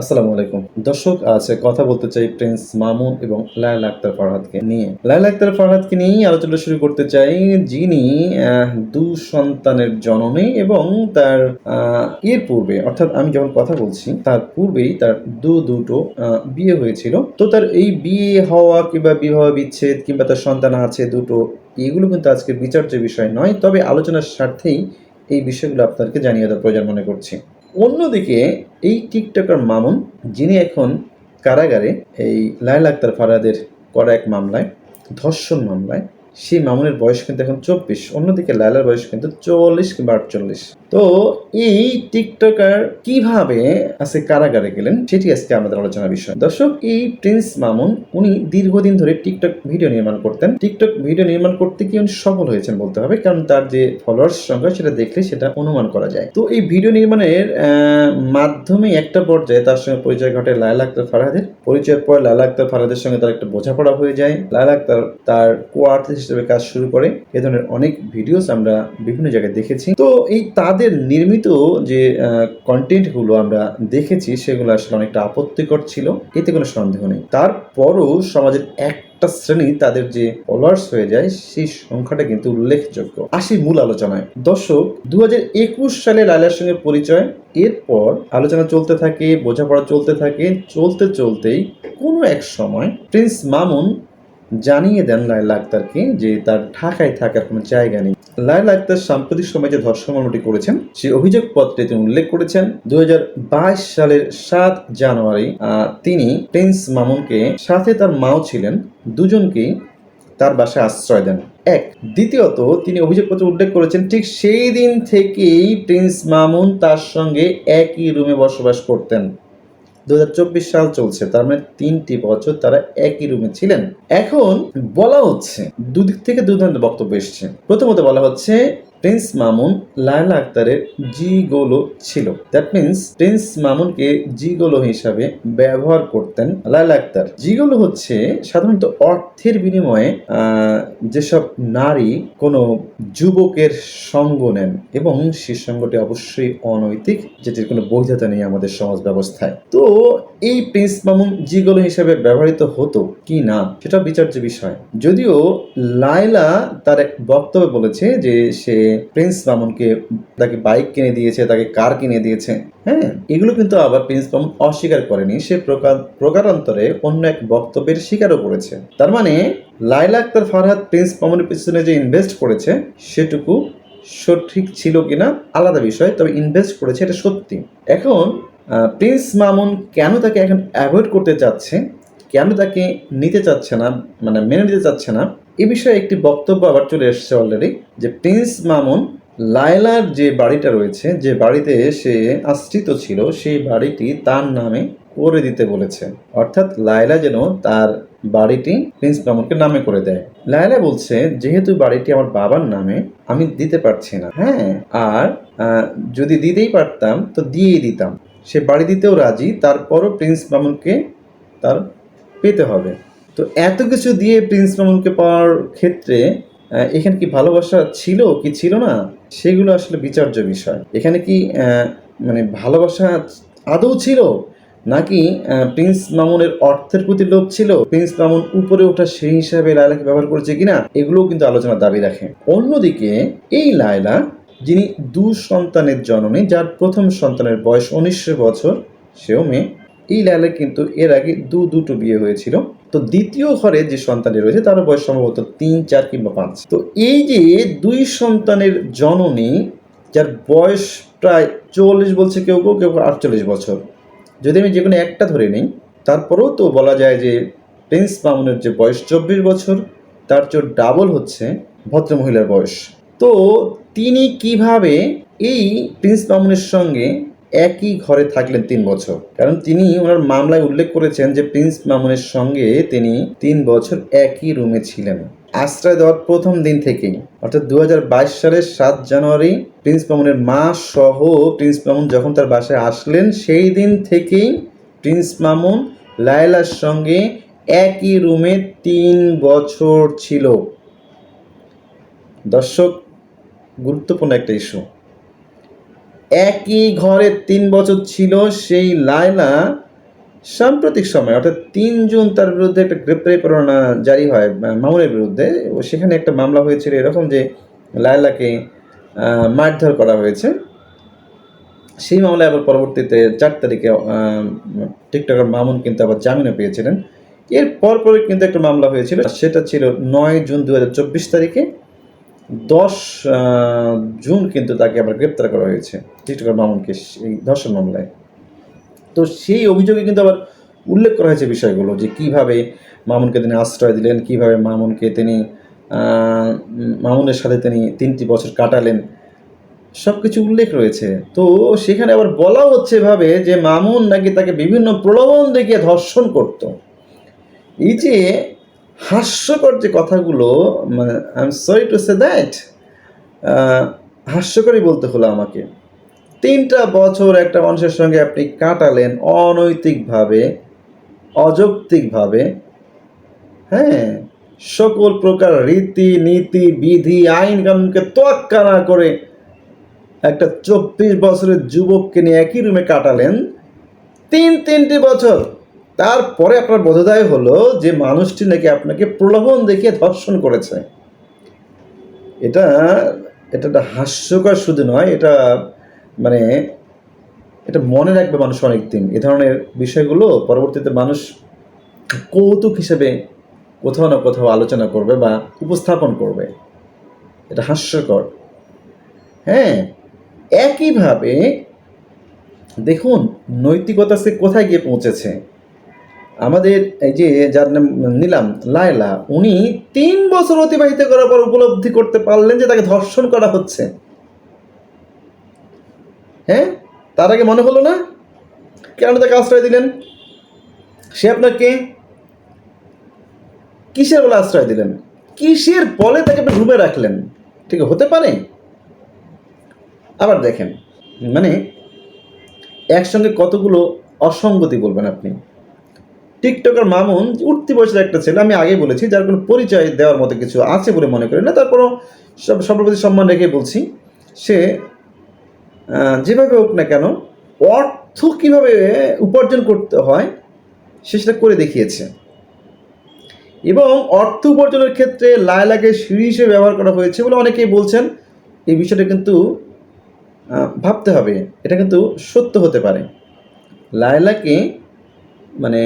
আসসালামু আলাইকুম। দর্শক আছে কথা বলতে চাই প্রিন্স মামুন এবং লায়লা আক্তার ফারহাদকে নিয়ে। লায়লা আক্তার ফারহাদকে নিয়েই আলোচনা শুরু করতে চাই। যিনি দু সন্তানের জননী এবং তার এর পূর্বে, অর্থাৎ আমি যখন কথা বলছি, তার পূর্বেই তার দু দুটো বিয়ে হয়েছিল। তো তার এই বিয়ে হওয়া কিংবা বিবাহ বিচ্ছেদ কিংবা তার সন্তান আছে, দুটো, এগুলো কিন্তু আজকে বিচার্য বিষয় নয়, তবে আলোচনার স্বার্থেই এই বিষয়গুলো আপনাদেরকে জানিয়ে দেওয়ার প্রয়োজন মনে করছি। অন্যদিকে এই টিকটকার মামুন, যিনি এখন কারাগারে, এই লায়লা আক্তার ফারাদের করা এক মামলায়, ধর্ষণ মামলায় সেই মামুনের বয়স কিন্তু এখন চব্বিশ, অন্যদিকে লায়লার বয়স কিন্তু চল্লিশ কিংবা আটচল্লিশ। তো এই টিকটকার কীভাবে আজকে কারাগারে গেলেন সেটি আজকে আমাদের আলোচনার বিষয়। দর্শক, এই প্রিন্স মামুন, উনি দীর্ঘদিন ধরে টিকটক ভিডিও নির্মাণ করতেন। টিকটক ভিডিও নির্মাণ করতে গিয়ে উনি সফল হয়েছেন বলতে হবে, কারণ তার যে ফলোয়ার্স সংখ্যা সেটা দেখলে সেটা অনুমান করা যায়। তো এই ভিডিও নির্মাণের মাধ্যমে একটা পর্যায়ে তার সঙ্গে পরিচয় ঘটে লায়লা আক্তার ফারহাদের। পরিচয়ের পর লায়লা আক্তার ফারহাদের সঙ্গে তার একটা বোঝাপড়া হয়ে যায়। লায়লা আক্তার তার কো আর্টিস্ট হিসেবে কাজ শুরু করে। এ ধরনের অনেক ভিডিওস আমরা বিভিন্ন জায়গায় দেখেছি। তো এই তাদের নির্মিত যে কন্টেন্টগুলো আমরা দেখেছি, সেগুলো আসলে অনেকটা আপত্তিকর ছিল। এতে কোনো সন্দেহ নেই। তারপরও সমাজের একটা শ্রেণি তাদের যে ফলোয়ার্স হয়ে যায়, সেই সংখ্যাটা কিন্তু উল্লেখযোগ্য। আসি মূল আলোচনায়। দর্শক দু হাজার একুশ সালে লাইলার সঙ্গে পরিচয়। এরপর আলোচনা চলতে থাকে, বোঝাপড়া চলতে থাকে। চলতে চলতেই কোনো এক সময় প্রিন্স মামুন জানিয়ে দেন লায়লা আক্তারকে যে তার ঢাকায় থাকার কোনো জায়গা নেই। লায়লা আক্তার সাম্প্রতিক সময়ে যে ধর্ষণ মামলাটি করেছেন, সেই অভিযোগপত্রে তিনি উল্লেখ করেছেন দু হাজার বাইশ সালের সাত জানুয়ারি তিনি প্রিন্স মামুনকে সাথে তার মাও ছিলেন দুজনকেই তার বাসায় আশ্রয় দেন। এক। দ্বিতীয়ত, তিনি অভিযোগপত্রে উল্লেখ করেছেন, ঠিক সেই দিন থেকেই প্রিন্স মামুন তার সঙ্গে একই রুমে বসবাস করতেন। দু হাজার চব্বিশ সাল চলছে, তার মানে তিনটি বছর তারা একই রুমে ছিলেন। এখন বলা হচ্ছে, দুদিক থেকে দু ধরনের বক্তব্য এসছে। প্রথমত বলা হচ্ছে প্রিন্স মামুন লায়লা আক্তারের জি গোলো ছিল। দ্যাট মিন্স প্রিন্স মামুনকে জি গোলো হিসাবে ব্যবহার করতেন লায়লা আক্তার। জিগোলো হচ্ছে সাধারণত অর্থের বিনিময়ে যেসব নারী কোনো যুবকের সঙ্গ নেন এবং সে সঙ্গটি অবশ্যই অনৈতিক, যেটির কোনো বৈধতা নেই আমাদের সমাজ ব্যবস্থায়। তো এই প্রিন্স মামুন জিগোলো হিসেবে ব্যবহৃত হতো কি না, সেটা বিচার্য বিষয়। যদিও লায়লা তার এক বক্তব্যে বলেছে যে সে প্রিন্স মামুনকে তাকে বাইক কিনে দিয়েছে, তাকে কার কিনে দিয়েছে। হ্যাঁ এগুলো কিন্তু আবার প্রিন্স মামুন অস্বীকার করেনি। সে প্রকার, প্রকারান্তরে অন্য এক বক্তব্যের স্বীকারও করেছে। তার মানে লাইলা আক্তার ফারহাদ প্রিন্স মামুনের পিছনে যে ইনভেস্ট করেছে, সেটুকু সঠিক ছিল কিনা আলাদা বিষয়, তবে ইনভেস্ট করেছে এটা সত্যি। এখন প্রিন্স মামুন কেন তাকে এখন অ্যাভয়েড করতে চাচ্ছে, কেন তাকে নিতে চাচ্ছে না মানে মেনে নিতে চাচ্ছে না এ বিষয়ে একটি বক্তব্য আবার চলে এসেছে অলরেডি যে প্রিন্স মামুন লায়লার যে বাড়িটা রয়েছে, যে বাড়িতে সে আশ্রিত ছিল, সেই বাড়িটি তার নামে করে দিতে বলেছে। অর্থাৎ লায়লা যেন তার বাড়িটি প্রিন্স মামুনকে নামে করে দেয়। লায়লা বলছে, যেহেতু বাড়িটি আমার বাবার নামে, আমি দিতে পারছি না। হ্যাঁ আর যদি দিতেই পারতাম, তো দিয়েই দিতাম। সে বাড়ি দিতেও রাজি, তারপরও প্রিন্স মামুনকে তার পেতে হবে। তো এত কিছু দিয়ে প্রিন্স মামুনকে পাওয়ার ক্ষেত্রে এখানে কি ভালোবাসা ছিল কি ছিল না? সেগুলো আসলে বিচার্য বিষয়। এখানে কি মানে ভালোবাসা আদৌ ছিল? নাকি প্রিন্স মামুনের অর্থের প্রতি লোভ ছিল? প্রিন্স মামুন উপরে ওঠা সেই হিসাবে লায়লাকে ব্যবহার করেছে কিনা? এগুলোও কিন্তু আলোচনার দাবি রাখে। অন্যদিকে, এই লায়লা, যিনি দু সন্তানের জননী, যার প্রথম সন্তানের বয়স উনিশশো বছর, সেও মেয়ে। এই লায়লার কিন্তু এর আগে দু দুটো বিয়ে হয়েছিল। তো দ্বিতীয় ঘরে যে সন্তানটি রয়েছে, তার বয়স সম্ভবত তিন, চার কিংবা পাঁচ। তো এই যে দুই সন্তানের জননী, যার বয়স প্রায় চল্লিশ বলছে কেউ কেউ কেউ আটচল্লিশ বছর। যদি আমি যে কোনো একটা ধরে নিই, তারপরেও তো বলা যায় যে প্রিন্স মামুনের যে বয়স চব্বিশ বছর, তার চেয়ে ডাবল হচ্ছে ভদ্রমহিলার বয়স। তো তিনি কীভাবে এই প্রিন্স মামুনের সঙ্গে একই ঘরে থাকলেন তিন বছর। কারণ তিনি ওনার মামলায় উল্লেখ করেছেন যে প্রিন্স মামুনের সঙ্গে তিনি তিন বছর একই রুমে ছিলেন। আশ্রয় দেওয়ার প্রথম দিন থেকেই। অর্থাৎ দু হাজার বাইশ সালের সাত জানুয়ারি প্রিন্স মামুনের মা সহ প্রিন্স মামুন যখন তার বাসায় আসলেন, সেই দিন থেকেই প্রিন্স মামুন লায়লার সঙ্গে একই রুমে তিন বছর ছিল। দর্শক, গুরুত্বপূর্ণ একটা ইস্যু। একই ঘরে তিন বছর ছিল সেই লায়লা সাম্প্রতিক সময়, অর্থাৎ তিন জুন তার বিরুদ্ধে একটা গ্রেপ্তারি পরোয়ানা জারি হয় মামুনের বিরুদ্ধে। ও সেখানে একটা মামলা হয়েছিল এরকম যে লায়লাকে মারধর করা হয়েছে। সেই মামলায় আবার পরবর্তীতে চার তারিখে টিকটকার মামুন কিন্তু আবার জামিনে পেয়েছিলেন। এর পরপরই কিন্তু একটা মামলা হয়েছিল, সেটা ছিল নয় জুন দু হাজার চব্বিশ তারিখে। দশ জুন কিন্তু তাকে আবার গ্রেপ্তার করা হয়েছে টিকটকার মামুনকে এই ধর্ষণ মামলায়। তো সেই অভিযোগে কিন্তু আবার উল্লেখ করা হয়েছে বিষয়গুলো যে কীভাবে মামুনকে তিনি আশ্রয় দিলেন, কীভাবে মামুনকে তিনি মামুনের সাথে তিনি তিনটি বছর কাটালেন সব কিছু উল্লেখ রয়েছে। তো সেখানে আবার বলা হচ্ছে এভাবে যে মামুন নাকি তাকে বিভিন্ন প্রলোভন দেখিয়ে ধর্ষণ করত। এই যে হাস্যকর যে কথাগুলো মানে I am sorry to say that হাস্যকরই বলতে হলো আমাকে। তিনটা বছর একটা মানুষের সঙ্গে আপনি কাটালেন অনৈতিকভাবে, অযৌক্তিকভাবে হ্যাঁ? সকল প্রকার রীতি, নীতি, বিধি, আইন, কানুনকে তোয়াক্কা না করে একটা চব্বিশ বছরের যুবককে নিয়ে একই রুমে কাটালেন। তিন তিনটি বছর তারপরে আপনার বোধোদয় হলো যে মানুষটি নাকি আপনাকে প্রলোভন দেখিয়ে ধর্ষণ করেছে। এটা এটা একটা হাস্যকর শুধু নয়, এটা মানে এটা মনে রাখবে মানুষ অনেক দিন এ ধরনের বিষয়গুলো পরবর্তীতে মানুষ কৌতুক হিসেবে কোথাও না কোথাও আলোচনা করবে বা উপস্থাপন করবে। এটা হাস্যকর। হ্যাঁ একইভাবে দেখুন, নৈতিকতা সে কোথায় গিয়ে পৌঁছেছে? আমাদের এই যে যার নাম নিলাম লায়লা, উনি তিন বছর অতিবাহিত করার পর উপলব্ধি করতে পারলেন যে তাকে ধর্ষণ করা হচ্ছে। হ্যাঁ? তার আগে মনে হলো না? কেন তাকে আশ্রয় দিলেন? সে আপনার কে? কিসের বলে আশ্রয় দিলেন? কিসের বলে তাকে আপনি রুমে রাখলেন? ঠিক হতে পারে? আবার দেখেন মানে একসঙ্গে কতগুলো অসঙ্গতি বলবেন আপনি? টিকটকার মামুন, উঠতি বয়সের একটা ছেলে, আমি আগে বলেছি, যার কোনো পরিচয় দেওয়ার মতো কিছু আছে বলে মনে করি না, তারপরও সব সর্বপ্রতি সম্মান রেখে বলছি, সে যেভাবে হোক না কেন, অর্থ কীভাবে উপার্জন করতে হয়, সে সেটা করে দেখিয়েছে। এবং অর্থ উপার্জনের ক্ষেত্রে লায়লাকে সিঁড়ি হিসেবে ব্যবহার করা হয়েছে বলে অনেকেই বলছেন, এই বিষয়টা কিন্তু ভাবতে হবে, এটা কিন্তু সত্য হতে পারে। লায়লাকে মানে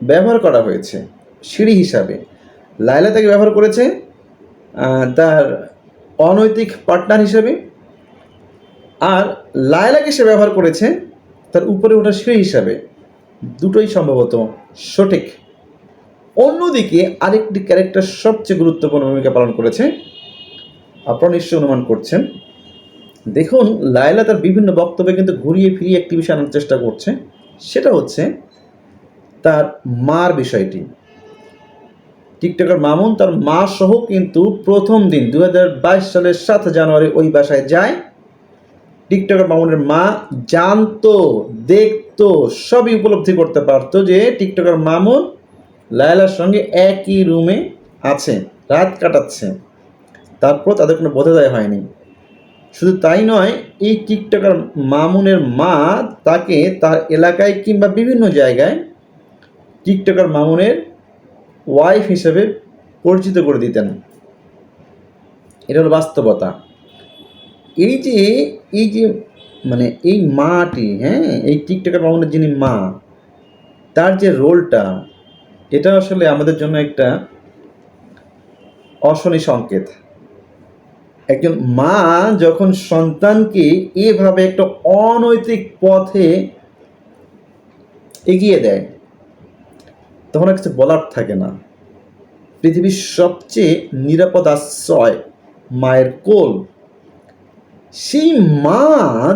ব্যবহার করা হয়েছে সিঁড়ি হিসাবে। লায়লা তাকে ব্যবহার করেছে তার অনৈতিক পার্টনার হিসেবে। আর লায়লাকে সে ব্যবহার করেছে তার উপরে ওঠা সিঁড়ি হিসাবে। দুটোই সম্ভবত সঠিক। অন্যদিকে আরেকটি ক্যারেক্টার সবচেয়ে গুরুত্বপূর্ণ ভূমিকা পালন করেছে, আপনারা নিশ্চয়ই অনুমান করছেন। দেখুন, লায়লা তার বিভিন্ন বক্তব্যে কিন্তু ঘুরিয়ে ফিরিয়ে একটি বিষয় আনার চেষ্টা করছে, সেটা হচ্ছে তার মার বিষয়টি। টিকটকার মামুন তার মা সহ কিন্তু প্রথম দিন দু হাজার বাইশ সালের সাত জানুয়ারি ওই বাসায় যায়। টিকটকার মামুনের মা জানতো, দেখতো, সবই উপলব্ধি করতে পারতো যে টিকটকার মামুন লায়লার সঙ্গে একই রুমে আছে, রাত কাটাচ্ছে। তারপর তাদের কোনো বোধোদয় হয়নি। শুধু তাই নয়, এই টিকটকার মামুনের মা তাকে তার এলাকায় কিংবা বিভিন্ন জায়গায় টিকটকার মামুনের ওয়াইফ হিসেবে পরিচিত করে দিতেন। এটা হলো বাস্তবতা। এই যে এই যে মানে এই মাটি হ্যাঁ এই টিকটকার মামুনের যিনি মা, তার যে রোলটা, এটা আসলে আমাদের জন্য একটা অশনি সংকেত। একজন মা যখন সন্তানকে এভাবে একটা অনৈতিক পথে এগিয়ে দেয় তখন আর কিছু বলার থাকে না। পৃথিবীর সবচেয়ে নিরাপদ আশ্রয় মায়ের কোল। সেই মা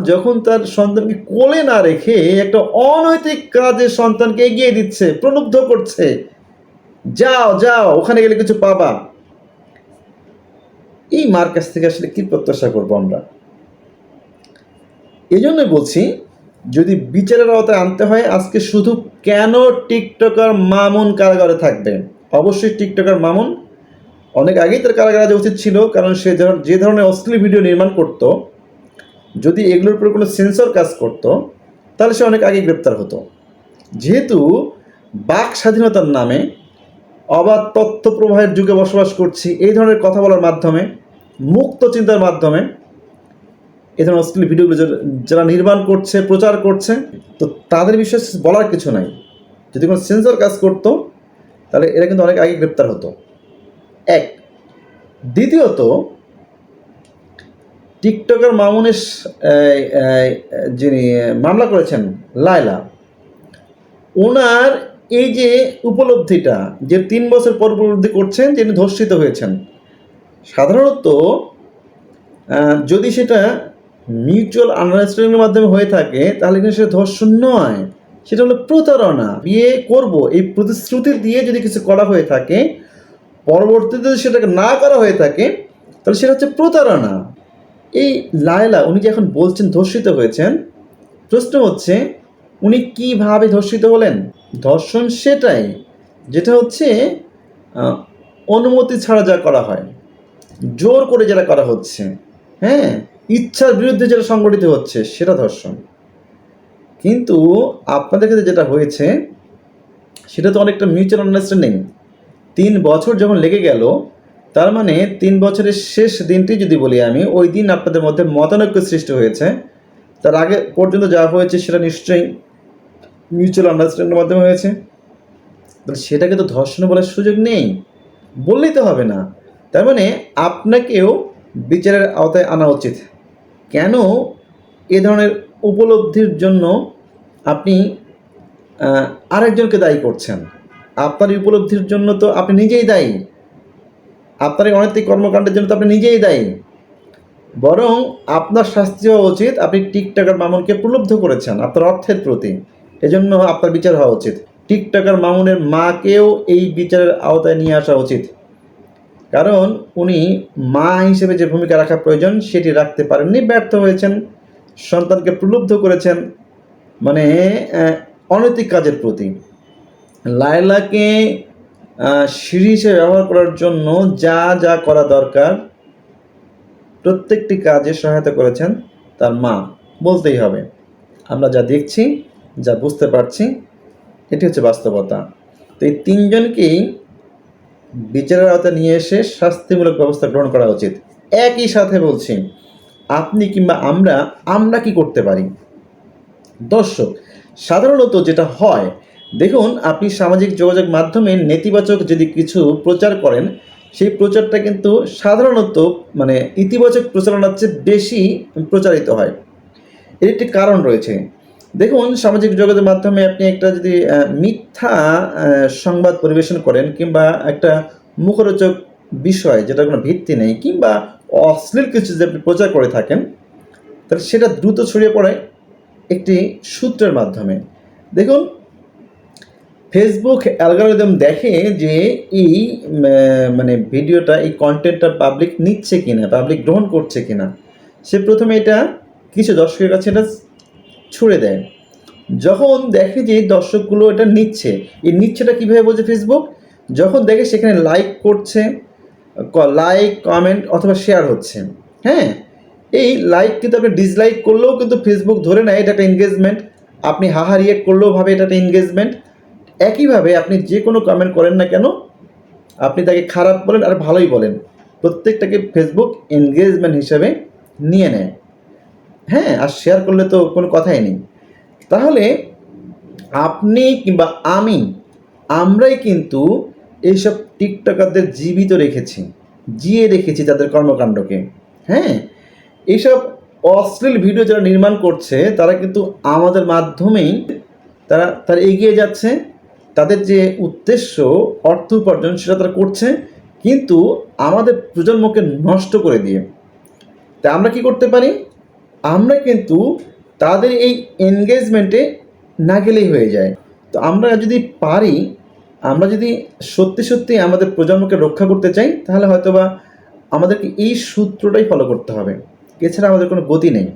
যখন তার সন্তানকে কোলে না রেখে একটা অনৈতিক কাজে সন্তানকে এগিয়ে দিচ্ছে, প্রলুব্ধ করছে, যাও যাও, ওখানে গেলে কিছু পাবা। এই মার কাছ থেকে আসলে কি প্রত্যাশা করব আমরা? এই জন্যই বলছি যদি বিচারের আওতায় আনতে হয়, আজকে শুধু কেন টিকটকার মামুন কারাগারে থাকবে? অবশ্যই টিকটকার মামুন। অনেক আগেই তার কারাগারে যাওয়া উচিত ছিল, কারণ সে যে ধরনের অশ্লীল ভিডিও নির্মাণ করত, যদি এগুলোর উপরে কোনো সেন্সর কাজ করত, তাহলে সে অনেক আগে গ্রেপ্তার হতো। যেহেতু বাক স্বাধীনতার নামে অবাধ তথ্য প্রবাহের যুগে বসবাস করছি, এই ধরনের কথা বলার মাধ্যমে, মুক্ত চিন্তার মাধ্যমে এই ধরনের অশ্লীল ভিডিওগুলো যারা- নির্মাণ করছে, প্রচার করছে, তো তাদের বিষয়ে বলার কিছু নাই। যদি কোনো সেন্সর কাজ করতো, তাহলে এরা কিন্তু অনেক আগে গ্রেপ্তার হতো। এক। দ্বিতীয়ত, টিকটকের এই- যিনি মামলা করেছেন, লায়লা, ওনার এই যে উপলব্ধিটা, যে তিন বছর পর উপলব্ধি করছেন, যিনি ধর্ষিত হয়েছেন। সাধারণত যদি সেটা মিউচুয়াল আন্ডারস্ট্যান্ডিংয়ের মাধ্যমে হয়ে থাকে, তাহলে কিন্তু সেটা ধর্ষণ নয়। সেটা হলো প্রতারণা। বিয়ে করব, এই প্রতিশ্রুতি দিয়ে যদি কিছু করা হয়ে থাকে, পরবর্তীতে যদি সেটাকে না করা হয়ে থাকে, তাহলে সেটা হচ্ছে প্রতারণা। এই লায়লা, উনি যে এখন বলছেন ধর্ষিত হয়েছেন, প্রশ্ন হচ্ছে, উনি কীভাবে ধর্ষিত হলেন? ধর্ষণ সেটাই, যেটা হচ্ছে অনুমতি ছাড়া যা করা হয়, জোর করে যেটা করা হচ্ছে হ্যাঁ? ইচ্ছার বিরুদ্ধে যেটা সংগঠিত হচ্ছে, সেটা ধর্ষণ। কিন্তু আপনাদের ক্ষেত্রে যেটা হয়েছে, সেটা তো অনেকটা মিউচুয়াল আন্ডারস্ট্যান্ডিং তিন বছর যখন লেগে গেল, তার মানে তিন বছরের শেষ দিনটি যদি বলি আমি, ওই দিন আপনাদের মধ্যে মতানৈক্য সৃষ্টি হয়েছে। তার আগে পর্যন্ত যা হয়েছে, সেটা নিশ্চয়ই মিউচুয়াল আন্ডারস্ট্যান্ডিংয়ের মাধ্যমে হয়েছে। তাহলে সেটাকে তো ধর্ষণ বলার সুযোগ নেই। বললেই তো হবে না। তার মানে আপনাকেও বিচারের আওতায় আনা উচিত। কেন এ ধরনের উপলব্ধির জন্য আপনি আরেকজনকে দায়ী করছেন? আপনার উপলব্ধির জন্য তো আপনি নিজেই দায়ী। আপনার এই অনৈতিক কর্মকাণ্ডের জন্য তো আপনি নিজেই দায়ী। বরং আপনার শাস্তি হওয়া উচিত, আপনি টিকটকার মামুনকে প্রলুব্ধ করেছেন আপনার অর্থের প্রতি। এজন্য আপনার বিচার হওয়া উচিত। টিকটকার মামুনের মাকেও এই বিচারের আওতায় নিয়ে আসা উচিত। কারণ উনি মা হিসেবে যে ভূমিকা রাখা প্রয়োজন, সেটি রাখতে পারেননি, ব্যর্থ হয়েছেন, সন্তানকে প্রলুব্ধ করেছেন মানে অনৈতিক কাজের প্রতি। লায়লাকে সিঁড়ি হিসেবে ব্যবহার করার জন্য যা যা করা দরকার, প্রত্যেকটি কাজে সহায়তা করেছেন তার মা, বলতেই হবে। আমরা যা দেখছি, যা বুঝতে পারছি, এটি হচ্ছে বাস্তবতা। তো এই তিনজনকেই বিচারের আওতায় নিয়ে এসে শাস্তিমূলক ব্যবস্থা গ্রহণ করা উচিত। একই সাথে বলছি, আপনি কিংবা আমরা আমরা কি করতে পারি? দর্শক, সাধারণত যেটা হয়, দেখুন, আপনি সামাজিক যোগাযোগ মাধ্যমে নেতিবাচক যদি কিছু প্রচার করেন, সেই প্রচারটা কিন্তু সাধারণত মানে ইতিবাচক প্রচারণার চেয়ে বেশি প্রচারিত হয়। এর একটি কারণ রয়েছে। দেখুন, সামাজিক যোগাযোগের মাধ্যমে আপনি একটা যদি মিথ্যা সংবাদ পরিবেশন করেন কিংবা একটা মুখরোচক বিষয় যেটা কোনো ভিত্তি নেই কিংবা অশ্লীল কিছু যদি আপনি প্রচার করে থাকেন, তাহলে সেটা দ্রুত ছড়িয়ে পড়ে একটি সূত্রের মাধ্যমে। দেখুন ফেসবুক অ্যালগোরিদম দেখে যে এই মানে ভিডিওটা, এই কন্টেন্টটা পাবলিক নিচ্ছে কিনা পাবলিক গ্রহণ করছে কিনা। সে প্রথমে এটা কিছু দর্শকের কাছে এটা ছুড়ে দেয়। যখন দেখে যে দর্শকগুলো এটা নিচ্ছে, এই নিচ্ছেটা কীভাবে বোঝে ফেসবুক যখন দেখে সেখানে লাইক করছে লাইক কমেন্ট অথবা শেয়ার হচ্ছে। হ্যাঁ এই লাইক কিন্তু আপনি ডিসলাইক করলেও কিন্তু ফেসবুক ধরে নেয় এটা একটা এনগেজমেন্ট আপনি হাহা রিয়েক্ট করলেও ভাবে এটা একটা এনগেজমেন্ট একইভাবে আপনি যে কোনো কমেন্ট করেন না কেন, আপনি তাকে খারাপ বলেন আর ভালোই বলেন। প্রত্যেকটাকে ফেসবুক এনগেজমেন্ট হিসাবে নিয়ে নেয়। হ্যাঁ আর শেয়ার করলে তো কোনো কথাই নেই। তাহলে আপনি কিংবা আমি, আমরাই কিন্তু এইসব টিকটকারদের জীবিত রেখেছি, জিয়ে রেখেছি তাদের কর্মকাণ্ডকে। হ্যাঁ এইসব অশ্লীল ভিডিও যারা নির্মাণ করছে, তারা কিন্তু আমাদের মাধ্যমেই তারা তারা এগিয়ে যাচ্ছে। তাদের যে উদ্দেশ্য, অর্থ উপার্জন, সেটা তারা করছে, কিন্তু আমাদের প্রজন্মকে নষ্ট করে দিয়ে। তা আমরা কি করতে পারি? আমরা কিন্তু তাদের এই এনগেজমেন্টে না গেলেই হয়ে যায়। তো আমরা যদি পারি, আমরা যদি সত্যি সত্যি আমাদের প্রজন্মকে রক্ষা করতে চাই, তাহলে হয়তোবা আমাদেরকে এই সূত্রটাই ফলো করতে হবে। এছাড়া আমাদের কোনো গতি নেই।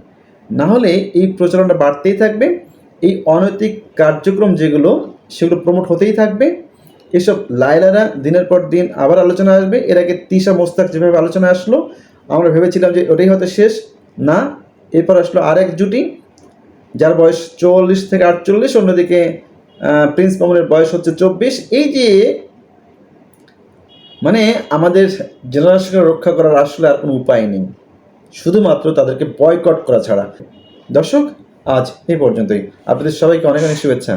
না হলে এই প্রচলনটা বাড়তেই থাকবে, এই অনৈতিক কার্যক্রম যেগুলো, সেগুলো প্রমোট হতেই থাকবে। এসব লাইলারা দিনের পর দিন আবার আলোচনা আসবে। এর আগে তিশা মোস্তাক যেভাবে আলোচনা আসলো, আমরা ভেবেছিলাম যে ওটাই হয়তো শেষ। না এরপর আসলো আরেক জুটি, যার বয়স চল্লিশ থেকে আটচল্লিশ, অন্যদিকে প্রিন্স মামুনের বয়স হচ্ছে চব্বিশ। এই যে মানে আমাদের জেনারেশনকে রক্ষা করার আসলে আর কোনো উপায় নেই। শুধুমাত্র তাদেরকে বয়কট করা ছাড়া। দর্শক, আজ এই পর্যন্তই। আপনাদের সবাইকে অনেক অনেক শুভেচ্ছা।